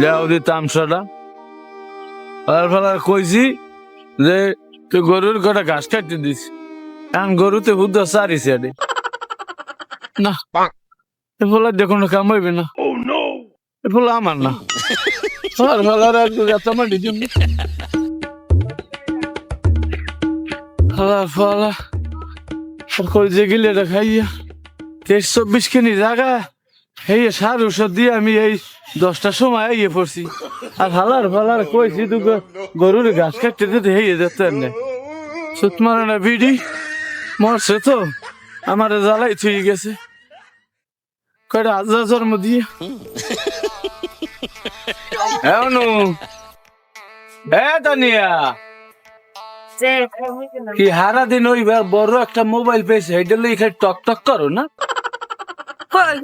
যাও দি তামসাটা। আর ফেলার কইছি যে তুই গরুর কটা ঘাস কাটতে দিস। এখন গরুতে বুদ্ধ সারি সাইডে না এ ফলে দেখুন কামাইবে না। এ ফলে আমার না। আর ফেলার আর তোমার দিদি ফলা ফলা আর কই যে গিলে খাইয়া তেইশ চব্বিশ খানি জায়গা এই সার ওষুধ দিয়ে আমি এই দশটার সময় ইয়ে পড়ছি। আর হালার ফালার কইছি তো গরুর ঘাস কাটতে দিতে হেয়ে যেতে না সুত মারে না বিডি মরছে তো আমার জ্বালাই থুই গেছে। কয়টা আজা জন্ম দিয়ে। এমনু এ তানিয়া। কি হারা দিন ওই বড় একটা মোবাইল পেয়েছে এটা লই খালি টক টক করো না?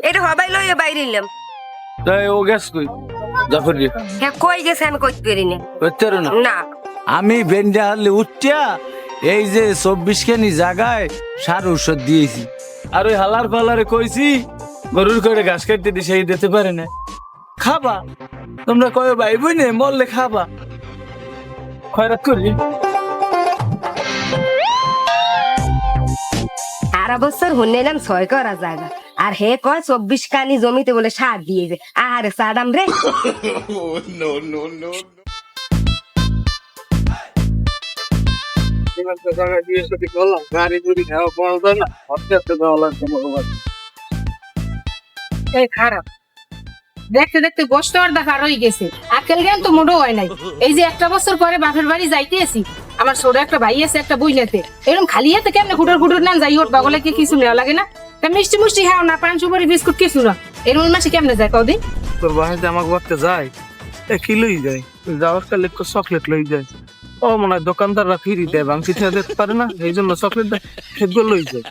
এটা হবাই লইয়া বাইরে এলাম তাই ও গেছ কই? জাফর হ্যাঁ কই গেছে আমি কইতে পারি না। না? না। আমি বেন্ডা হারলে উঠিয়া এই যে চব্বিশ খানি জায়গায় সার ঔষধ দিয়েছি। আর ওই হালার পালারে কইছি গরুর করে ঘাস কাটতে দি সেই দিতে পারে না। খাবা? তোমরা কয় ভাই বই নে মরলে খাবা। খয়রাত করি। সারা বছর ছয় করা জায়গা। আর হে কয়, চব্বিশ কানি জমিতে বলে সার দিয়েছে। আরে সাদাম রে। হয় নাই। এই যে একটা বছর পরে বাপের বাড়ি যাইতে আসি আমার ছোট একটা ভাই আছে একটা নেতে এরকম খালি হাতে কেমনে খুঁটোর খুঁটোর নাম যাই ওর বাগলে কিছু নেওয়া লাগে না? তা মিষ্টি মুষ্টি খাও না পান সুপারি বিস্কুট কিছু না। এরকম মাসে কেমনে যায় কদিন তোর বাসাতে আমাকে করতে যায় এ কি লই যায়? যাওয়ার কালে একটু চকলেট লই যায়। ও মনে হয় দোকানদাররা ফিরি দেয় ভাঙছি ছেড়ে দিতে পারে না এই জন্য চকলেট দেয় সেগুলো লই যায়।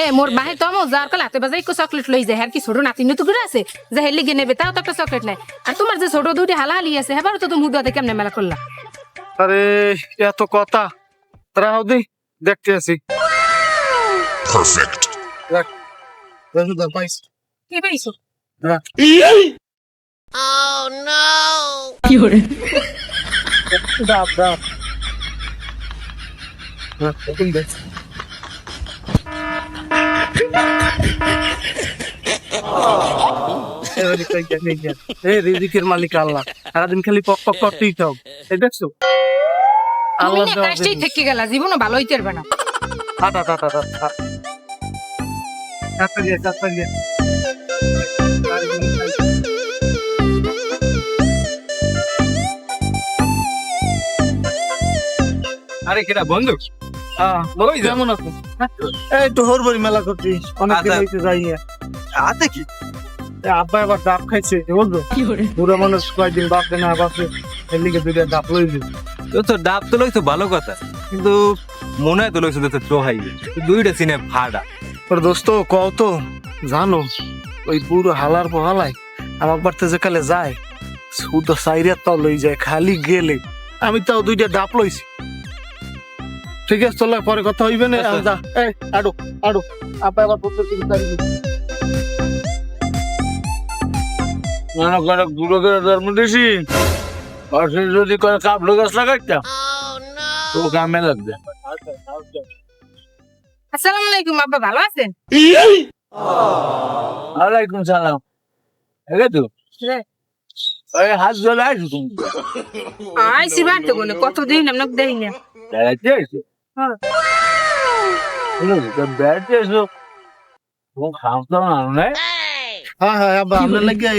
এ মোর বাহে তো আমার যার কাল হাতে বাজাই চকলেট লই যায় আর কি ছোট নাতি নতু করে আছে যে হেলি গিয়ে নেবে তাও তো একটা চকলেট নাই। আর তোমার যে ছোট দুটি হালাহালি আছে হেবারও তো তুমি মুদাতে কেমনে মেলা করলা? আরে এত কথা। রাও দি দেখতে আসি। Perfect. দেখ রসুদা পাইছি কি পাইছো হ্যাঁ ডাব ডাব হ্যাঁ এখন দেখ এবারে কই গেল, এই গেল। রিজিকের মালিক আল্লাহ। সারাদিন খালি পক পক করতেই থাক। এই দেখছ? আল্লাহ। থেকে গেলা জীবনও ভালো হইতে পারবে না। হাঁটা হাঁটা হাঁটা আরে বন্ধু? হ্যাঁ। ওই যে। আছো? এই তো হরবরি মেলা করছি অনেক দিন। যাই আছে কি? আব্বা এবার ডাব খাইছে বুঝলো বুড়া মানুষ কয়েকদিন বাপ না বাপে এর লিগে দুইটা ডাব লই দিল তো তো ডাব তো লইছো ভালো কথা। কিন্তু মনে হয় তো লইছো তো চোহাই দুইটা সিনে ভাড়া। ওর দোস্ত কও তো। জানো ওই পুরো হালার পোহালাই আমার বাড়িতে যে কালে যায় শুধু সাইরিয়া তাও লই যায় খালি গেলে। আমি তাও দুইটা ডাব লইছি। ঠিক আছে চল পরে কথা হইবে না আচ্ছা। যা। এই আডো আডো। আপা পড়তে শুরু করি মনে করে গুঁড়ো করে ধর্ম দিছি। পাশে যদি করে কাপড় গাছ লাগাইতাম তো কামে লাগবে। আসসালামু আলাইকুম আব্বা ভালো আছেন? ওয়ালাইকুম সালাম। এগে তো। ওই হাত জলে আইসো তুমি। আইসি বাড়তে বলে কতদিন আপনাকে দেই না। হ্যাঁ। এসো তোমার তো নাই। হ্যাঁ হ্যাঁ আব্বা আমরা লাগে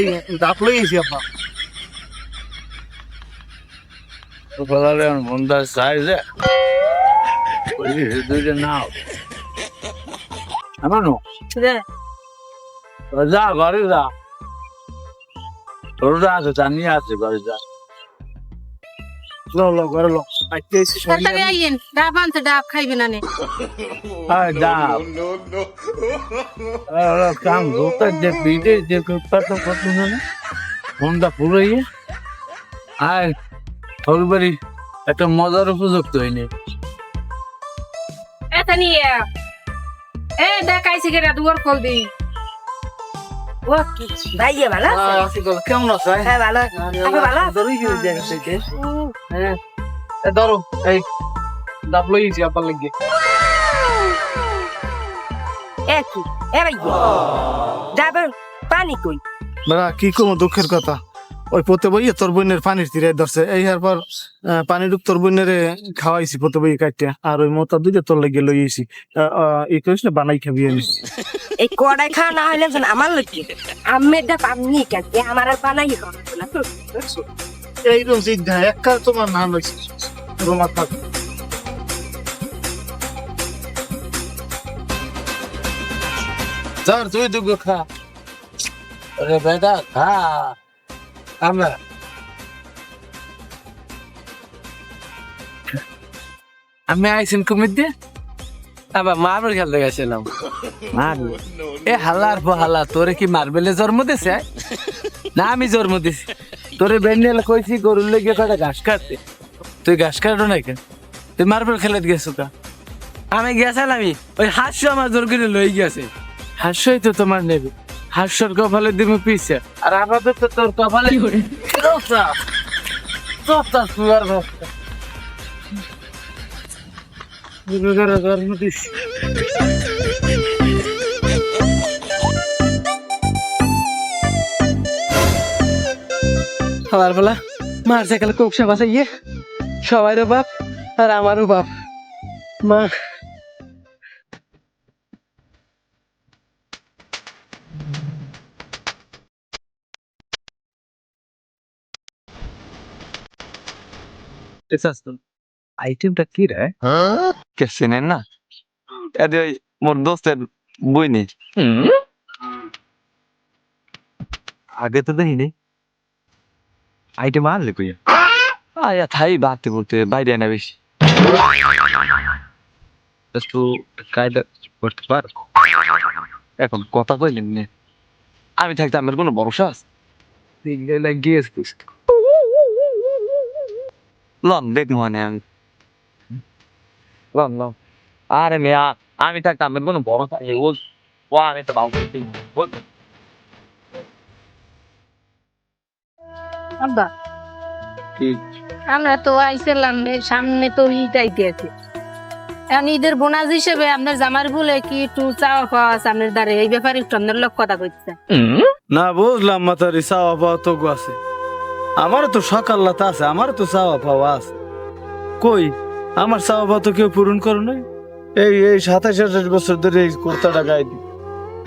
ডাক লই গেছি আব্বা। তো বলালে মন্দার সাইজে ওই দুইটা নাও। আমানো? যা ঘরে যা। তোর যা আছে জানি আছে ঘরে যা। লো। লো ঘরে লো তাড়াতাড়ি আইয়েন ডাব আনতে ডাব খাইবে না নে। ডাব ওরা কাম ধোকা যে বিদে যে কত কত না ফোনটা পুরো ইয়ে। আয় সরবারি একটা মজার উপযুক্ত হয়নি। এ তানিয়া। এ দেখ আইসি কেরা দুয়ার খোল দি। ও কি ভাইয়া ভালো আছে? কেমন আছো হ্যাঁ ভালো আপনি ভালো আছেন? হ্যাঁ। ধরো এই ডাব লইছি আবার লাগিয়ে এ কি? এ ভাইয়া। যাবে পানি কই? বেড়া কি কম দুঃখের কথা? ওই পতে বইয়ে তোর বোনের পানির তীরে ধরছে। এই হার পর আহ, পানি ডুব তোর বোনের খাওয়াইছি পতে বই কাটিয়া আর ওই মোতা দুইটা তোর লাগিয়ে লইয়েছি এই করিস না বানাই খাবি আনিস এই কড়াই খাওয়া না হইলে আমার লোকে আমের দা পামনি কেন আমার আর বানাই খাওয়া না এইরকম চিন্তা এক তোমার নাম তোমার ধর তুই দুগো খা। আরে বেটা খা। আমরা আমি আইসিন কুমির দিয়ে আবার মার্বেল খেলতে গেছিলাম। এ হালার পো হালা তোরে কি মার্বেলে জন্ম দিছে? না আমি জন্ম দিছি। তোরে বেন্ডেল কইছি গরুর লেগে কটা ঘাস কাটতে। তুই ঘাস কাটো না কেন? তুই মার্বেল খেলে গেছো কা? আমি গেছিলাম ওই হাস্য আমার জোর করে লই গেছে। হাস্যই তো তোমার নেবে। হাস্যর কপালে দিবে পিছে। আর আপাতত তোর কপালে দিস। খাবার বেলা মার সাইকেল কোকসা বাসাইয়ে সবাইরও বাপ আর আমারও বাপ। মা আইটেমটা কি রে? কে চেনেন না? এদের ওই মোর দোস্তের বই নেই আগে তো দেখিনি। আইটেম আনলে কই আয়া থাই বাতে বলতে বাইরে না বেশি। একটু কায়দা করতে পার। এখন কথা কইলেন নে। আমি থাকতে আমার কোনো ভরসা আছে? গিয়েছিস লন দেখ মানে আমি। লন লন। আরে মেয়া আমি কোনো ভরসা নেই ও ও আমি তো বাবু বল। আব্বা। আমরা তো আইছিলাম সামনে তো ঈদ আইতে আছে। এখন ঈদের বোনাস হিসেবে আপনার জামার বলে কি একটু চাওয়া পাওয়া আছে আপনার দ্বারে? এই ব্যাপারে একটু আপনার লোক কথা কইতে না বুঝলাম মাতারি চাওয়া পাওয়া তো আছে। আমার তো সকাল্লাতে আছে আমার তো চাওয়া পাওয়া আছে। কই আমার চাওয়া পাওয়া তো কেউ পূরণ করো নাই? এই এই সাতাশ আঠাশ বছর ধরে এই কুর্তাটা গায়ে দি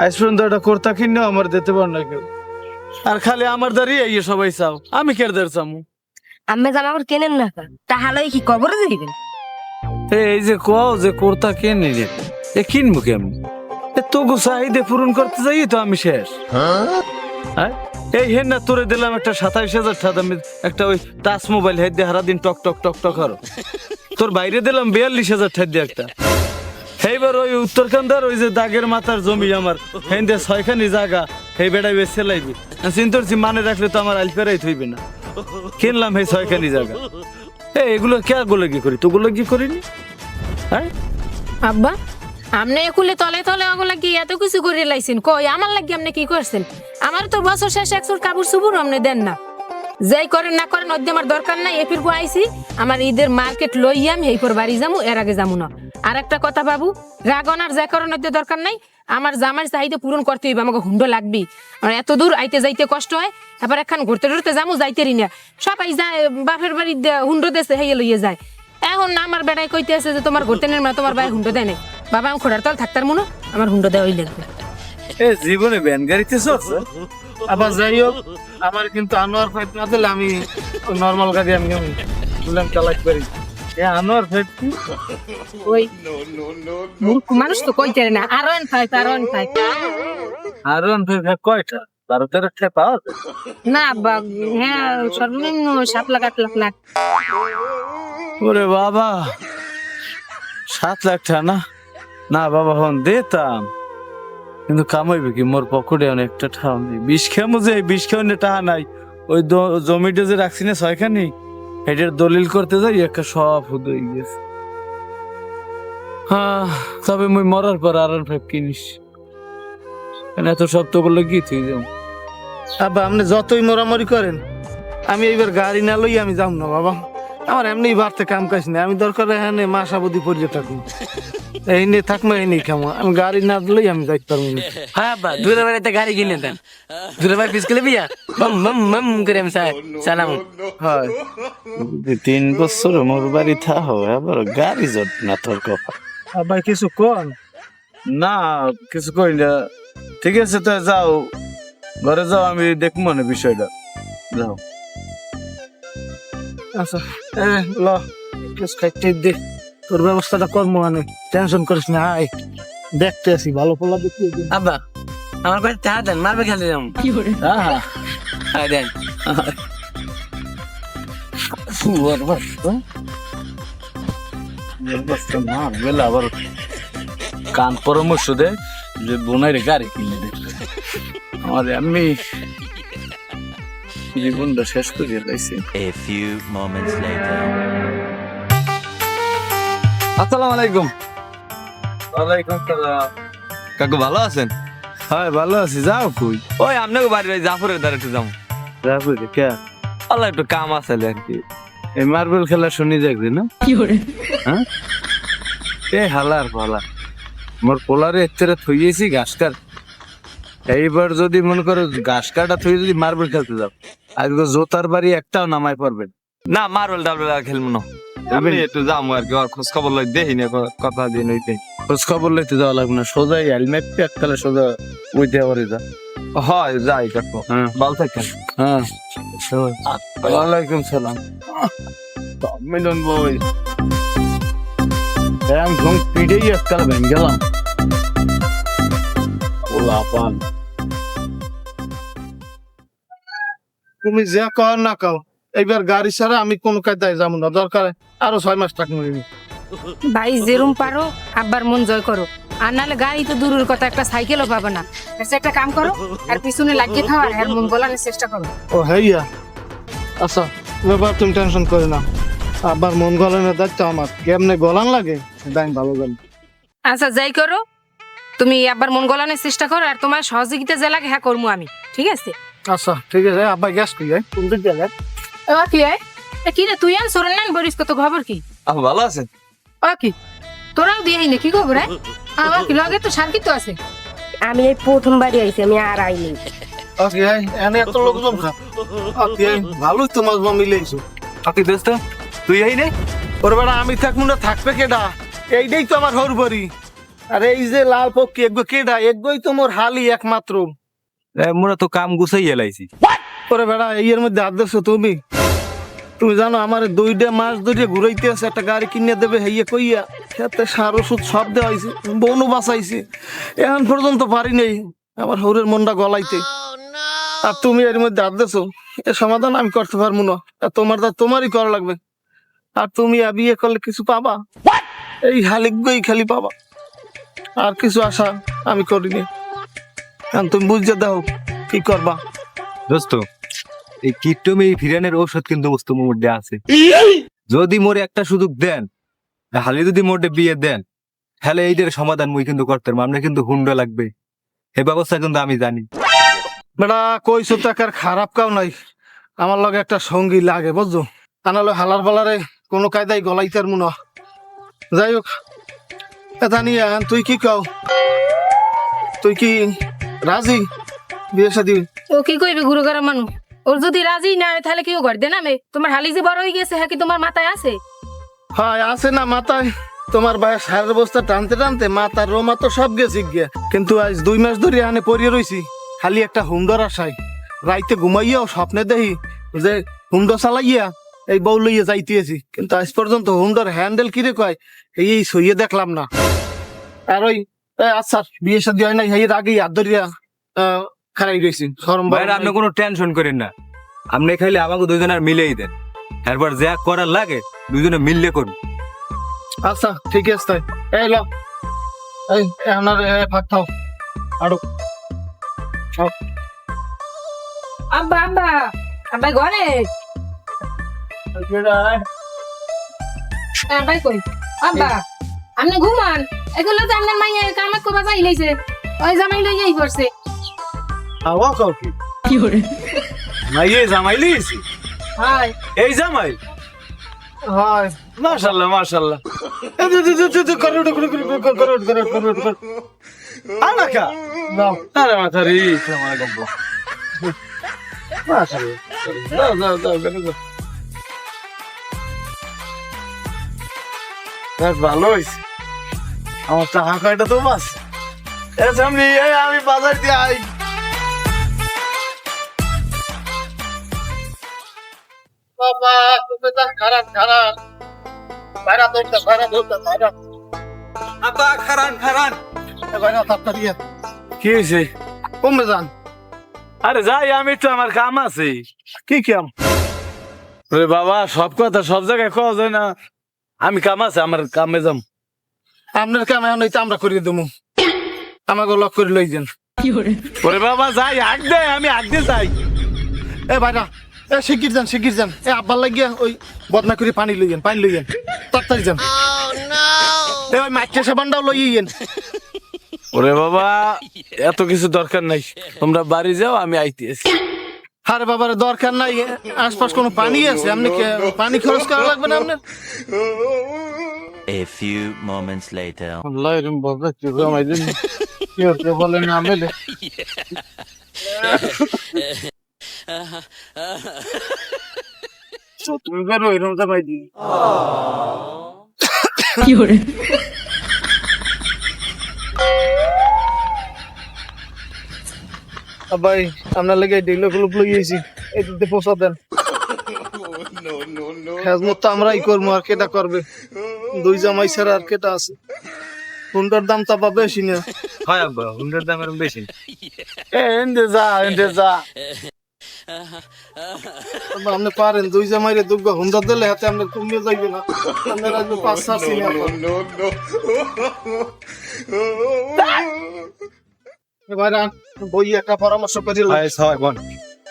আজ পর্যন্ত একটা কুর্তা কিনেও আমার দিতে পার না কেউ। আর খালি আমার দাঁড়িয়ে এই সবাই চাও আমি কে দের চামু? আমি জামা কাপড় কেনেন না তাহলে কি কবরে দিবেন? এই যে কও যে কুর্তা কিনে এ কিনবো কেমন এ তোগো চাহিদা পূরণ করতে যাই তো আমি শেষ। হ্যাঁ? এই হেন না, তোরে দিলাম একটা সাতাইশ হাজার টাকা একটা ওই টাচ মোবাইল হেড দিয়ে সারাদিন টক টক টক টক করো। তোর বাইরে দিলাম বিয়াল্লিশ হাজার টাকা দিয়ে একটা। এইবার ওই উত্তরকান্দার ওই যে দাগের মাথার জমি আমার, হেন দিয়ে ছয়খানি জায়গা, এই বেড়াই বেছে লাইবি চিন্তা করছি মানে রাখলে তো আমার আলফেরাই থইবে না। কিনলাম এই ছয়খানি জায়গা। এ এগুলো কে গুলো কি করি? তোগুলো কি করিনি। হ্যাঁ? আব্বা আপনি একুলে তলে তলে ওগুলা কি এত কিছু করে লাইছেন। কই, আমার লাগি আপনি কি করছেন? আমার তো বছর শেষে একশো কাপড় সুপুর আপনি দেন না। যাই করেন না করেন ওই দিয়ে আমার দরকার নাই। এফির আইছি, আমার ঈদের মার্কেট লইয়াম এই পর বাড়ি যামু, এর আগে যামু না। আর একটা কথা বাবু রাগনার যা করেন ওই দিয়ে দরকার নাই, আমার জামার চাহিদা পূরণ করতে হইবে, আমাকে হুন্ডো লাগবি আমার এত দূর আইতে যাইতে কষ্ট হয় এবার একখান ঘুরতে ঘুরতে যামু যাইতেরি না। সবাই যায়, বাপের বাড়ি হুন্ডো দেশে হেয়ে লইয়ে যায়। এখন না আমার বেড়াই কইতে আছে যে তোমার ঘুরতে নেন না তোমার বাইরে হুন্ডো দেয় নাই। বাবা আমি খোড়ার তল থাকতার মনে, আমার হুন্ডো দেওয়াই লাগবে। এ জীবনে ভ্যান গাড়িতে চড়ছে। আবার যাই হোক আমার কিন্তু আনোয়ার ফাইভ না দিলে আমি নর্মাল গাড়ি আমি বুলেন চালাইতে পারি এ আনোয়ার ফেট ওই মানুষ তো কইতে না। আরও এন ফাইভ আরও এন ফাইভ আর অন ফেট কয়টা? বারো তেরোটা পাওয়া না বা- হ্যাঁ সর্বনিম্ন সাত লাখ আট লাখ লাখ ওরে বাবা সাত লাখ টাকা না? না বাবা হন দিতাম। কিন্তু কামাইবে কি? মোর পকেটে অনেকটা ঠাও নেই। বিষ খেমো যে, বিষ খেয়ে টাকা নাই। ওই জমিটা যে রাখছি না ছয়খানি এটার দলিল করতে যাই, একটা সব হুদ হয়ে গেছে। হ্যাঁ তবে মুই মরার পর আর ফাইভ কিনিস। এত শব্দ করলে কি তুই যাও? আব্বা, আপনি যতই মোরামরি করেন, আমি এইবার গাড়ি না লই আমি যাম না, বাবা। আমার এমনি বাড়তে কাম কাজ নেই। আমি দরকার এখানে মাসাবধি পড়ে থাকুন। এই নিয়ে থাকব এই নিয়ে খামো আমি গাড়ি না দিলেই আমি যাইতে পারব না। হ্যাঁ আব্বা দূরে বাড়িতে গাড়ি কিনে দেন। দূরে বাড়ি পিস কিনে বিয়া বম বম বম করে আমি চা- চালাম হয়। তিন বছর মোর বাড়ি থাকো এবার গাড়ি জট না তোর আব্বা কিছু কন? না কিছু কই না। ঠিক আছে তো যাও। ঘরে যাও আমি দেখব না বিষয়টা। যাও। আচ্ছা এ ল খাইতে দে। তোর ব্যবস্থাটা কর্ম মানে টেনশন করিস না আয়। দেখতে আসি ভালো পোলা দেখতে আব্বা আমার কাছে চা দেন মারবে খেলে যাম আহা হ্যাঁ? দেন না আবার কান পরামর্শ দে যে বোনের গাড়ি কিনে দে আমার আমি জীবনটা শেষ করিয়ে লাইছি A few moments later. আসসালামু আলাইকুম। ওয়ালাইকুম সালাম। কাকু ভালো আছেন? হ্যাঁ ভালো আছি। যাও কই? ওই আপনাকে বাড়ি ওই জাফরের দ্বারা একটু যাব। যাব রে কে? আল্লাহ একটু কাম আছে আর কি। এই মার্বেল খেলা শুনি দেখবি না? হ্যাঁ? এ হালার পালা। মোর পোলারে এত্তেরে থইয়েছি ঘাস কাট। এইবার যদি মনে করো ঘাস কাটা থই যদি মার্বেল খেলতে যাও আজকে জোতার বাড়ি একটাও নামাই পারবেন না। মার্বেল ডাবল আর খেলব না। আমি একটু যাব আর কি ওর খোঁজ খবর লই দেখি না কথা দিয়ে নইতে খোঁজ খবর লইতে যাওয়া লাগবে না সোজা হেলমেট প্যাক খেলে সোজা ওই দেওয়ারে যা। হয় যাই কাকু। হ্যাঁ। ভালো থাকেন। হ্যাঁ। ওয়ালাইকুম সালাম। মিলন বই। আমি ঘুম পিড়েই এককাল ভেঙে গেলাম। ওলা তুমি যে কর না কাও এইবার গাড়ি ছাড়া আমি কোন কায়দায় যাব না। দরকার আরও ছয় মাস টাকা মিলিনি ভাই যেরম পারো আব্বার মন জয় করো। আর নাহলে গাড়ি তো দূরের কথা একটা সাইকেলও পাবে না। একটা কাম করো আর পিছনে লাগিয়ে খাওয়া আর মন বলানোর চেষ্টা করো। ও হইয়া আচ্ছা ব্যাপার তুমি টেনশন করে না। আবার মন গলানোর দায়িত্ব আমার। কেমনে গলান লাগে দাম ভালো গান আচ্ছা যাই করো। তুমি আব্বার মন গলানোর চেষ্টা করো আর তোমার সহযোগিতা যে লাগে হ্যাঁ করব আমি। ঠিক আছে? আচ্ছা ঠিক আছে আব্বা গ্যাস কই যায় কোন দিক যায় ও কি এ কি রে তুই আর সরেন না বলিস কত খবর কি? আপু ভালো আছেন? ও কি তোরাও দিয়ে না কি খবর হ্যাঁ আমার কি লগে তো শান্তি তো আছে? আমি এই প্রথম বাড়ি আইছি আমি আর আইনি। ওকে আই এনে এত লোকজন খা। ওকে ভালোই তো মাছ মিলেইছো আপনি দোস্ত তুই এই নে। ওর বেড়া আমি থাকব না থাকবে কেডা? এইটাই তো আমার হর বড়ি আর এই যে লাল পক্ষী এগো কেডা? এগোই তো মোর হালি একমাত্র। মোরা তো কাম গুছাই এলাইছি ওরে বেড়া এর মধ্যে হাত দিছো তুমি? তুমি জানো আমার দুইটা মাস ধরে ঘুরাইতে আছে একটা গাড়ি কিনে দেবে হেইয়া কইয়া। খেতে সার ওষুধ সব দেওয়া হয়েছে বনু বাঁচাইছে। এখন পর্যন্ত পারি নেই আমার হৌরের মনটা গলাইতে। আর তুমি এর মধ্যে হাত দিছো এ সমাধান আমি করতে পারব না। আর তোমার দা তোমারই করা লাগবে। আর তুমি আর বিয়ে করলে কিছু পাবা? এই হালিকগই খালি পাবা। আর কিছু আশা আমি করিনি। এখন তুমি বুঝতে দাও কি করবা? দোস্ত এই কিট্টমে এই ফিরানের ঔষধ কিন্তু বস্তু মধ্যে আছে। যদি মোরে একটা সুযোগ দেন হালি যদি মোটে বিয়ে দেন তাহলে এইটার সমাধান মুই কিন্তু করতে পারব আমরা কিন্তু হুন্ডা লাগবে। এই ব্যবস্থা কিন্তু আমি জানি। বেটা কইছো টাকার খারাপ কাও নাই। আমার লগে একটা সঙ্গী লাগে বুঝছ? আনালো হালার পালারে কোনো কায়দায় গলাইতার মুন যাই হোক এটা নিয়ে তুই কি কাও? তুই কি রাজি? বিয়ে শাদি? ও কি কইবে গুরু ঘরের মানুষ ওর যদি রাজি না হয় তাহলে কি ও ঘর দে নামে তোমার হালি যে বড় হয়ে গেছে হ্যাঁ কি তোমার মাথায় আছে? হয় আছে না মাথায়। তোমার বায়ের সারের বস্তা টানতে টানতে মাথার রোমা তো সব গেছে গিয়া। কিন্তু আজ দুই মাস ধরে আনে পড়িয়ে রইছি। খালি একটা হুমদর আশাই রাইতে ঘুমাইয়াও স্বপ্নে দেখি যে হুমদর চালাইয়া এই বউ লইয়া যাইতেছি। কিন্তু আজ পর্যন্ত হুমদর হ্যান্ডেল কিরে কয়? এই সইয়ে দেখলাম না। আর ওই আচ্ছা বিয়ে শাদী হয় নাই এর আগেই হাত ধরিয়া খারাই রয়েছি ভাইরা আপনি কোনো টেনশন করেন না। আপনি খাইলে আমাকে দুজনের মিলেই দেন। এরপর যা করার লাগে দুজনে মিললে করুন। আচ্ছা ঠিক আছে তাই। এই ল। এই এখন আর এ, থাও আরও। আব্বা আব্বা আব্বা ঘরে? আব্বাই কই? আব্বা আপনি ঘুমান। এগুলো তো আমার মাইয়া কামে কোবা যাই লাইছে ওই জামাই লই যাই করছে। আওয়া কাও কি? কি করে মাইয়ে জামাই লইছে হাই এই জামাই? হাই মাশাআল্লাহ মাশাআল্লাহ করুট করুট করুট করুট করুট করুট করুট আনাকা না। আরে মাথারি সালাম আলাইকুম। মাশাআল্লাহ দাও দাও দাও দাও ভালো হয়েছে আমার টাকা কয়টা তো বাস? আমি বাজার দিয়ে আই। বাবা তুমি তো খারাপ খারাপ। বাইরা দৌড়তে বাইরা দৌড়তে বাইরা। আতা খারান খারান। বাইরা তাড়াতাড়ি আয়। কি হয়েছে? কমে যান। আরে যাই আমি একটু আমার কাম আছে। কি কাম? ওরে বাবা সব কথা সব জায়গায় খাওয়া যায় না। আমি কাম আছে আমার কামে যাম। আপনার কাম এখন হইতে আমরা করিয়ে দেবো আমাকে লক করে লই যান। ওরে বাবা যাই আগ দে আমি আগ দিয়ে যাই। এ বাইরা এ শিগগির যান শিগগির যান। এ আব্বার লাগিয়া ওই বদনা করে পানি লই যান পানি লই যান। তাড়াতাড়ি যান। এ ওই মাইকে সাবানটাও লই যান। ওরে বাবা এত কিছু দরকার নাই। তোমরা বাড়ি যাও আমি আইতে আছি আরে বাবার দরকার নাই। এ, আশপাশ কোনো পানি আছে? আপনি কি পানি খরচ করা লাগবে না আপনার? A few moments later. Allah elim bozda çıkıyorum elim. Yok yok oğlum ameli. শত্রুদের ওইরকম জামাই দিন কি ওরে ভাই আপনার লাগে ডেগুলো ক্লব লাগিয়েছি এটাতে পোষা দেন খেজমত তো আমরাই করব আর কেটা করবে দুই জামাই ছাড়া আর কেটা আছে? কোনটার দাম তা পাবে বেশি না। হয় আব্বা হুন্ডার দাম এরকম বেশি এ এন্ডে যা এন্ডে যা। আপনি পারেন দুই জামাইরে দুগ্গ হুন্ডা দিলে হাতে আপনার কমিয়ে যাইবে না। আপনার আসবে পাঁচ সাত সিনে এবার বই একটা পরামর্শ করে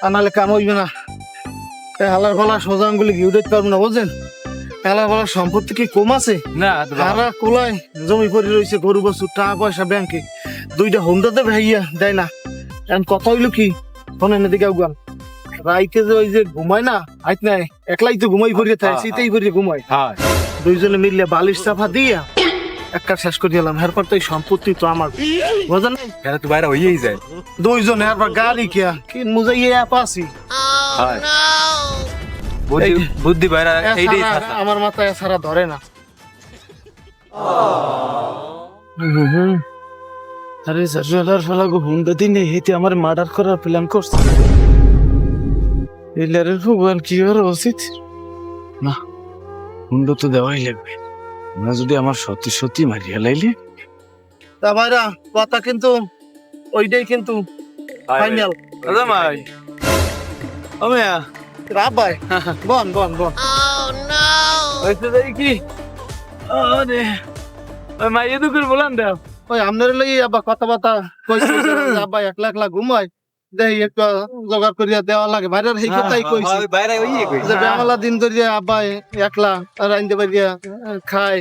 আনালে কাম হইবে না। এ হালার ফালা সোজা আঙ্গুলি ঘিউ দিতে পারব না বুঝছেন? হালার ফালার সম্পত্তি কি কম আছে? না হারা কোলায় জমি পড়ে রয়েছে গরু বছর টাকা পয়সা ব্যাংকে দুইটা হোমদাতে ভাইয়া দেয় না। এখন কথা হইল কি? শোনেন এদিকে গান। রাইতে যে ওই যে ঘুমায় না আইত নাই একলাই তো ঘুমাই পড়িয়ে থাকে শীতেই পড়িয়ে ঘুমায়। হয়। দুইজনে মিললে বালিশ চাফা দিয়া একটা শেষ করে দিলাম। এরপর তো এই সম্পত্তি তো আমার। বুঝলেন? এরা তো বাইরে হইয়েই যায়। দুইজন এরপর গাড়ি কিয়া কি মুজাইয়া পাসি হয়। বুদ্ধি বুদ্ধি বাইরে এইটাই আমার মাথায় সারা ধরে না। আরে সার্জালার ফালা গো হুন্ডা দিনে হেতে আমার মার্ডার করার প্ল্যান করছে। এলারের ভগবান কি করা উচিত? না হুন্ডা তো দেওয়াই লাগবে। না যদি আমার সত্যি সত্যি মারিয়া লাইলে? তা ভাইরা কথা কিন্তু ওইটাই কিন্তু ফাইনাল দাদা ও মেয়া কি আরে ওই মাইয়ে দুকুর বলান দাও ওই লই আবার কথাবার্তা কইছি যে আব্বা একলা একলা ঘুমাই দেই একটু জোগাড় করিয়া দেওয়া লাগে এই কথাই কইছি বাইরে কই যে বেমালা দিন ধরিয়া আব্বা একলা রাইন্দে বাড়িয়া খায়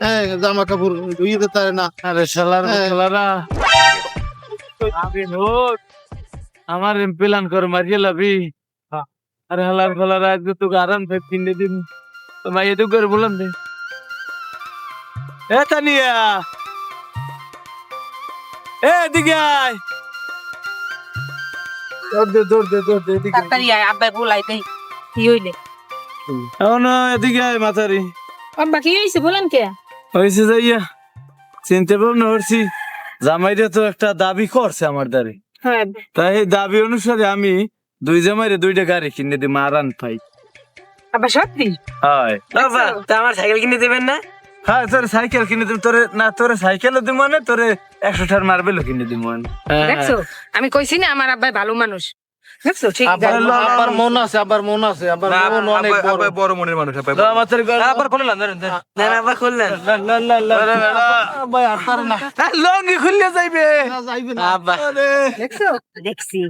হ্যাঁ জামা কাপড় ধুইয়ে দিতে পারে না আরে শালার। শালারা আমি নোট আমার প্ল্যান করে মারিয়ে লাবি আরে হালার ফালার আজকে তোকে আরাম ফেক কিনে দিন তো মাইয়ে তো করে বললাম দে এ তানিয়া! এ দিকে আয়। দে দৌড় দে দৌড় দে এদিকে। তাড়াতাড়ি আয় আব্বাই বলাই দেই কি হইলে? এখন এদিকে আয় মাথারি। আব্বা কি হইছে বলেন কে? হয়েছে যাইয়া চিনতে জামাইরে তো একটা দাবি করছে আমার দ্বারে। হ্যাঁ। তাই দাবি অনুসারে আমি দুই জামাইরে দুইটা গাড়ি কিনে দিই মারান পাই। আব্বা সত্যি? হয়। বাবা তা আমার সাইকেল কিনে দেবেন না? হ্যাঁ তোরে সাইকেল কিনে দিব তোরে না তোরে সাইকেলও দিব মানে তোরে একশো টার মার্বেলও কিনে দিব মানে দেখছ? আমি কইছি না আমার আব্বাই ভালো মানুষ। দেখছ? ঠিক আবার আবার মন আছে আবার মন আছে আবার মন অনেক বড়। বড় মনের মানুষ আব্বা আবার খুললাম না না আবার খুললেন ভাই আর পারে না। লঙ্গি খুললে যাইবে। যাইবে না। আব্বা। দেখছ? দেখছি।